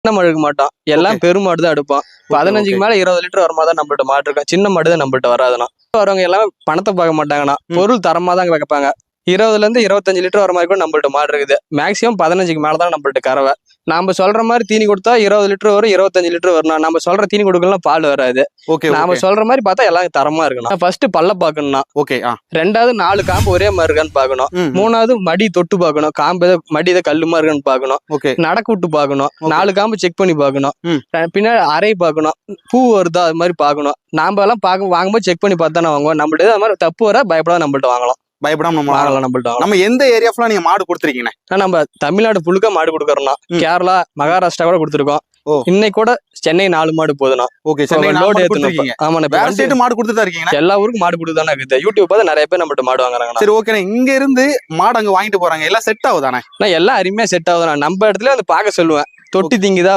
சின்ன மாடு எடுக்க மாட்டோம் எல்லாம் பெரும் மாடு தான் எடுப்போம் பதினஞ்சுக்கு மேல இருபது லிட்டர் வர மாதிரி தான் நம்மள்ட்ட மாடு இருக்கும் சின்ன மாடு தான் நம்மள்ட்ட வராதுண்ணா. வரவங்க எல்லாமே பணத்தை பார்க்க மாட்டாங்கண்ணா. பொருள் தரமா தான் வைப்பாங்க இருபதுல இருந்து இருபத்தஞ்சு லிட்டர் வர மாதிரி கூட நம்மள்ட்ட மாடு இருக்குது. மேக்ஸிமம் பதினஞ்சுக்கு மேல தான் நம்மள்ட்ட கறவை. நாம சொல்ற மாதிரி தீனி கொடுத்தா இருபது லிட்டர் வரும் இருபத்தஞ்சு லிட்டர் வரணும் நம்ம சொல்ற தீனி கொடுக்கலாம் பால் வராது. ஓகே நாம சொல்ற மாதிரி பார்த்தா எல்லாம் தரமா இருக்கணும். ஃபர்ஸ்ட் பல்ல பார்க்கணும்னா. ஓகே ரெண்டாவது நாலு காம்பு ஒரே மாதிரி இருக்கான்னு பார்க்கணும். ம், ம். மூணாவது மடி தொட்டு பார்க்கணும். காம்பு எதோ மடி எதோ கல்லுமா இருக்கான்னு பார்க்கணும். ஓகே. நடக்க விட்டு பார்க்கணும். Okay. நாலு காம்பு செக் பண்ணி பார்க்கணும். ம். அஹ் பின்னாடி அரை பார்க்கணும். பூ வருதா அது மாதிரி பார்க்கணும். நாம எல்லாம் பார்க்க வாங்கும்போது செக் பண்ணி பார்த்தா வாங்குவோம். நம்மள்ட்ட அது மாதிரி தப்பு வர பயப்படாத நம்மள்ட்ட வாங்கலாம். பயப்படாம நம்ம. வாங்கலாம் நம்மள்ட்ட நம்ம எந்த ஏரியா ஃபுல்லா நீங்க மாடு கொடுத்துருக்கீங்க? நம்ம தமிழ்நாடு புழுக்க மாடு கொடுக்கறோம்னா. கேரளா மகாராஷ்டிரா கூட கொடுத்துருக்கோம். இன்னைக்கு கூட சென்னை நாலு மாடு போதுண்ணா. ஓகே சென்னை லோடு ஆமாண்ணா இப்ப வேற ஸ்டேட் மாடு கொடுத்துட்டு இருக்கீங்க எல்லா ஊருக்கும் மாடு கொடுத்து தானே இருக்குது. யூடியூப் பார்த்து நிறைய பேர் நம்மள்ட்ட மாடு வாங்குறாங்கண்ணா. சரி ஓகே இங்க இருந்து மாடு அங்க வாங்கிட்டு போறாங்க. எல்லாம் செட் ஆகுதானே? எல்லாம் அருமையா செட் ஆகுதுண்ணா. நம்ம இடத்துல வந்து பார்க்க சொல்லுவேன். தொட்டி திங்குதா